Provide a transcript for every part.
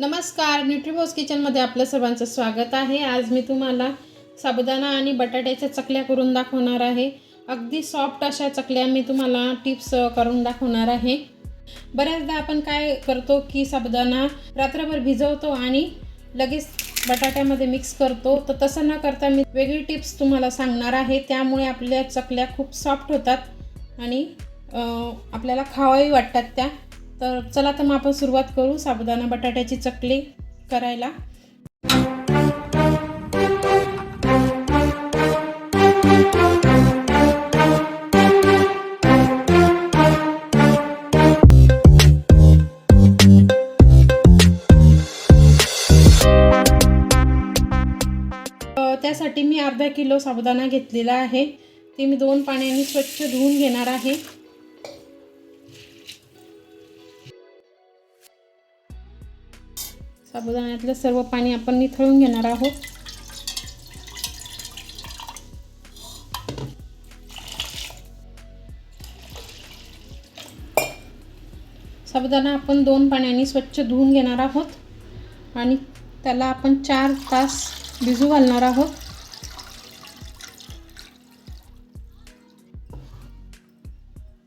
नमस्कार न्यूट्रीबॉस किचनमध्ये आपलं सर्वांचं स्वागत आहे. आज मी तुम्हाला साबुदाणा आणि बटाट्याच्या चकल्या करून दाखवणार आहे. अगदी सॉफ्ट अशा चकल्या मी तुम्हाला टिप्स करून दाखवणार आहे. बऱ्याचदा आपण काय करतो की साबुदाणा रात्रभर भिजवतो आणि लगेच बटाट्यामध्ये मिक्स करतो. तर तसं न करता मी वेगळी टिप्स तुम्हाला सांगणार आहे. त्यामुळे आपल्या चकल्या खूप सॉफ्ट होतात आणि आपल्याला खावाही वाटतात त्या. तर चला तर मग आपण सुरुवात करू साबुदाणा बटाट्याची चकली करायला. त्यासाठी मी अर्धा किलो साबुदाणा घेतलेला आहे. ते मी दोन पाण्याने स्वच्छ धुवून घेणार आहे. साबुदाण्यातलं सर्व पाणी आपण निथळून घेणार आहोत. साबुदाणा आपण दोन पाण्याने स्वच्छ धुवून घेणार आहोत आणि त्याला आपण चार तास भिजू घालणार आहोत.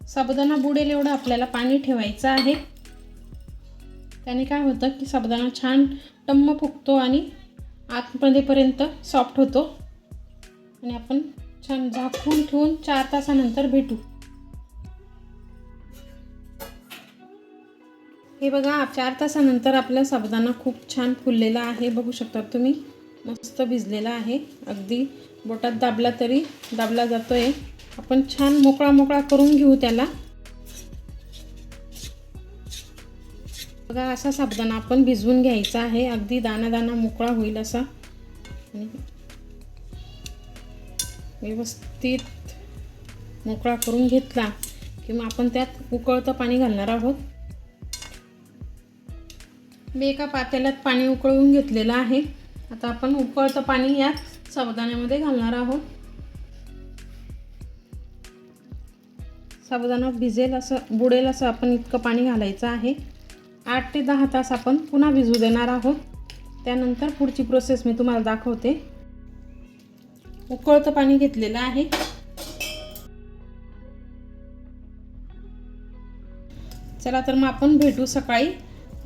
साबुदाणा बुडेल एवढं आपल्याला पाणी ठेवायचं आहे. त्याने काय होतं की साबुदाणा छान टम्म फुगतो आणि आतमध्येपर्यंत सॉफ्ट होतो. आणि आपण छान झाकून ठेवून चार तासानंतर भेटू. हे बघा चार तासानंतर आपला साबुदाणा खूप छान फुललेला आहे. बघू शकता तुम्ही मस्त भिजलेला आहे. अगदी बोटात दाबला तरी दाबला जातोय. आपण छान मोकळा मोकळा करून घेऊ त्याला. बघा असा साबुदाणा आपण भिजवून घ्यायचा आहे. अगदी दाना दाना मोकळा होईल असा. व्यवस्थित मोकळा करून घेतला की मग आपण त्यात उकळतं पाणी घालणार आहोत. मी एका पातेल्यात पाणी उकळवून घेतलेलं आहे. आता आपण उकळतं पाणी यात साबुदाण्यामध्ये घालणार आहोत. साबुदाणा भिजेल असं बुडेल असं आपण इतकं पाणी घालायचं आहे. आठ ते दहा तास आपण पुन्हा भिजू देणार आहोत. त्यानंतर पुढची प्रोसेस मी तुम्हाला दाखवते. उकळतं पाणी घेतलेलं आहे. चला तर मग आपण भेटू सकाळी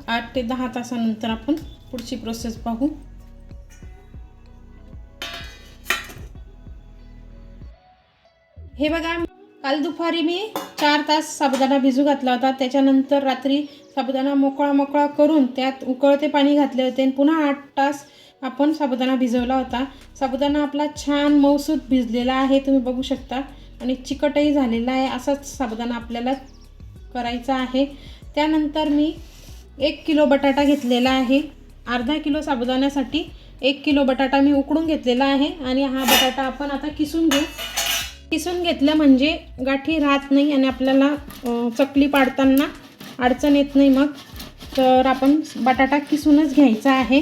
आठ ते दहा तासानंतर आपण पुढची प्रोसेस पाहू. हे बघा काल दुपारी मी चार तास साबुदाणा भिजू घातला होता. त्याच्यानंतर रात्री साबुदाणा मोकळा मोकळा करून त्यात उकळते पाणी घातले होते आणि पुन्हा आठ तास आपण साबुदाणा भिजवला होता. साबुदाणा आपला छान मऊसूत भिजलेला आहे तुम्ही बघू शकता. आणि चिकटही झालेला आहे असाच साबुदाणा आपल्याला करायचा आहे. त्यानंतर मी एक किलो बटाटा घेतलेला आहे. अर्धा किलो साबुदाण्यासाठी एक किलो बटाटा मी उकडून घेतलेला आहे. आणि हा बटाटा आपण आता किसून घेऊ. किसून घेतलं म्हणजे गाठी राहत नाही आणि आपल्याला चकली पाडताना अडचण येत नाही मग. तर आपण बटाटा किसूनच घ्यायचा आहे.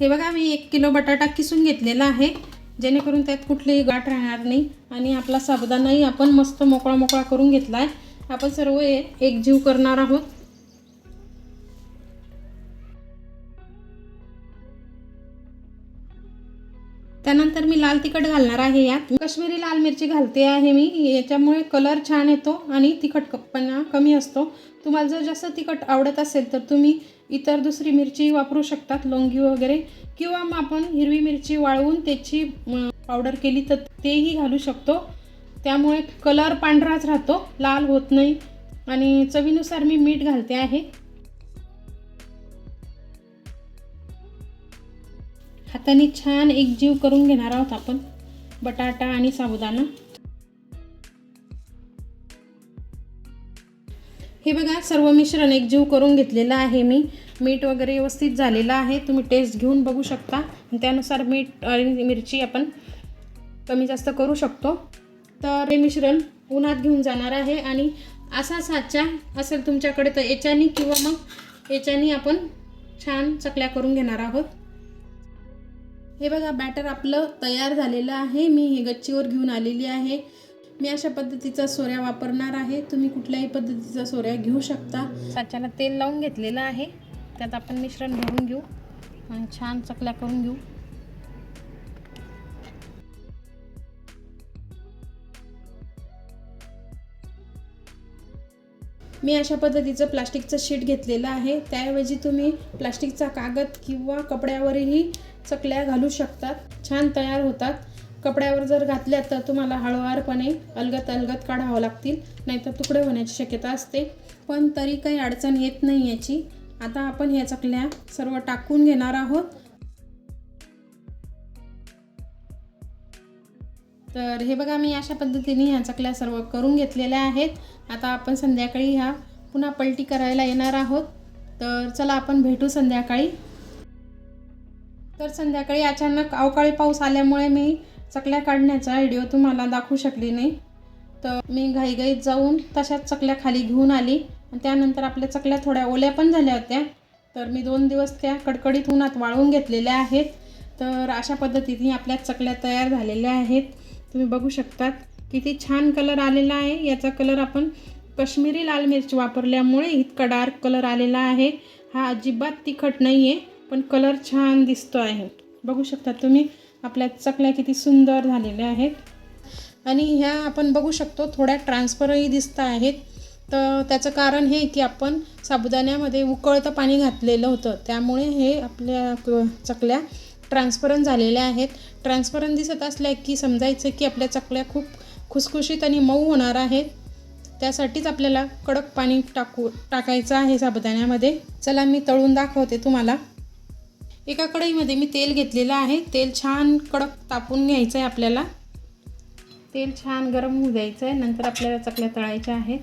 हे बघा मी एक किलो बटाटा किसून घेतलेला आहे. जेणेकरून त्यात कुठलीही गाठ राहणार नाही आणि आपला साबुदाणाही आपण मस्त मोकळा मोकळा करून घेतला आहे आपण सर्व एकजीव करणार आहोत. त्यानंतर मी लाल तिखट घालणार आहे यात. कश्मीरी लाल मिरची घालते आहे मी. याच्यामुळे कलर छान येतो आणि तिखटपणा कमी असतो. तुम्हाला जर जास्त तिखट आवडत असेल तर तुम्ही इतर दुसरी मिरची वापरू शकतात लोंगी वगैरे. किंवा मग आपण हिरवी मिरची वाळवून त्याची पावडर केली तर तेही घालू शकतो. त्यामुळे कलर पांढराच राहतो लाल होत नाही. आणि चवीनुसार मी मीठ घालते आहे. हाताने छान एकजीव करून घेणार आहोत आपण. बटाटा आणि साबुदाणा. हे बघा सर्व मिश्रण एकजीव करून घेतलेलं आहे मी. मीठ वगैरे व्यवस्थित झालेलं आहे. तुम्ही टेस्ट घेऊन बघू शकता. त्यानुसार मीठ आणि मिरची आपण कमी जास्त करू शकतो. तर हे मिश्रण उन्हात घेऊन जाणार आहे आणि असा साचा असेल तुमच्याकडे तर याच्यानी किंवा मग याच्यानी आपण छान चकल्या करून घेणार आहोत. हे बघा बॅटर आपलं तयार झालेलं आहे. मी हे गच्चीवर घेऊन आलेली आहे. मी अशा पद्धतीचा सोऱ्या वापरणार आहे. तुम्ही कुठल्याही पद्धतीचा सोऱ्या घेऊ शकता. साच्याला तेल लावून घेतलेलं आहे. त्यात आपण मिश्रण भरून घेऊ आणि छान चकल्या करून घेऊ. मी अशा पद्धतीचं प्लास्टिकचं शीट घेतलेलं आहे. त्याऐवजी तुम्ही प्लास्टिकचा कागद किंवा कपड्यावरही चकल्या घालू शकतात छान तयार होतात. कपड्यावर जर घातल्या तर तुम्हाला हळुवारपणे अलगत अलगत काढावं लागतील. नाहीतर तुकडे होण्याची शक्यता असते. पण तरी काही अडचण येत नाही याची. आता आपण ह्या चकल्या सर्व टाकून घेणार आहोत. तर हे बघा मी अशा पद्धतीने ह्या चकल्या सर्व करून घेतलेल्या आहेत. आता आपण संध्याकाळी ह्या पुन्हा पलटी करायला येणार आहोत. तर चला आपण भेटू संध्याकाळी. तर संध्याकाळी अचानक अवकाळी पाऊस आल्यामुळे मी चकल्या काढण्याचा व्हिडिओ तुम्हाला दाखवू शकली नाही. तर मी घाईघाईत जाऊन तशाच चकल्या खाली घेऊन आली. आणि त्यानंतर आपल्या चकल्या थोड्या ओल्या पण झाल्या होत्या. तर मी दोन दिवस त्या कडकडीत उन्हात वाळवून घेतलेल्या आहेत. तर अशा पद्धतीने आपल्या चकल्या तयार झालेल्या आहेत. तुम्ही बघू शकतात. किती छान कलर आलेला आहे. याचा कलर आपण कश्मीरी लाल मिरची वापरल्यामुळे इतका डार्क कलर आलेला आहे. हा अजिबात तिखट नाही आहे पण कलर छान दिसतो आहे. बघू शकता तुम्ही आपल्या चकल्या किती सुंदर झालेल्या आहेत. आणि ह्या आपण बघू शकतो थोड्या ट्रान्सफरही दिसत आहेत. तर त्याचं कारण हे की आपण साबुदाण्यामध्ये उकळतं पाणी घातलेलं होतं. त्यामुळे हे आपल्या चकल्या ट्रान्सपरंट झालेल्या आहेत. ट्रान्सपरंट दिसत असल्या की समजायचं की आपल्या चकल्या खूप खुसखुशीत आणि मऊ होणार आहेत. त्यासाठीच आपल्याला कडक पाणी टाकू टाकायचं आहे साबुदाण्यामध्ये. चला मी तळून दाखवते तुम्हाला. एका कढईमध्ये मी तेल घेतलेलं आहे. तेल छान कडक तापून घ्यायचं आहे आपल्याला. तेल छान गरम होऊ द्यायचं आहे नंतर आपल्याला चकल्या तळायच्या आहेत.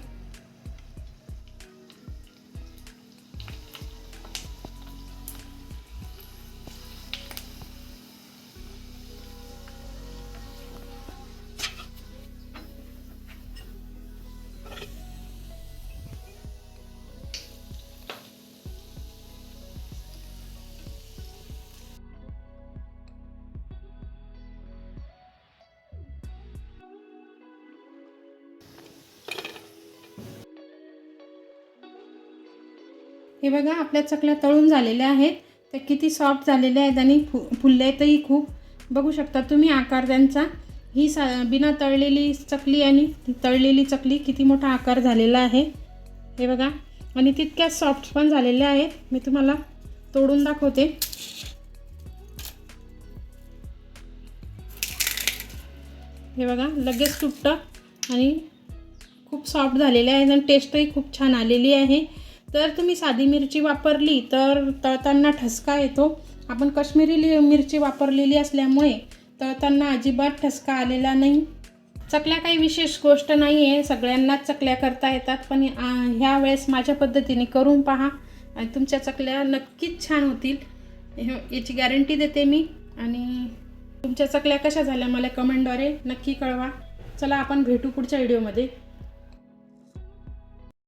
हे बघा आपल्या चकल्या तळून झालेल्या आहेत. त्या किती सॉफ्ट झालेल्या आहेत आणि फु फुलल्यातही खूप. बघू शकता तुम्ही आकार त्यांचा. ही सा बिना तळलेली चकली आणि तळलेली चकली किती मोठा आकार झालेला आहे. हे बघा आणि तितक्याच सॉफ्ट पण झालेल्या आहेत. मी तुम्हाला तोडून दाखवते. हे बघा लगेच तुटतं आणि खूप सॉफ्ट झालेले आहेत आणि टेस्टही खूप छान आलेली आहे. तर तुम्ही साधी मिरची वापरली तर तळताना ठसका येतो. आपण कश्मीरी लि- मिरची वापरलेली असल्यामुळे तळताना अजिबात ठसका आलेला नाही. चकल्या काही विशेष गोष्ट नाही आहे सगळ्यांनाच चकल्या करता येतात पण ह्या वेळेस माझ्या पद्धतीने करून पहा. आणि तुमच्या चकल्या नक्कीच छान होतील. याची गॅरंटी देते मी. आणि तुमच्या चकल्या कशा झाल्या मला कमेंटद्वारे नक्की कळवा. चला आपण भेटू पुढच्या व्हिडिओमध्ये.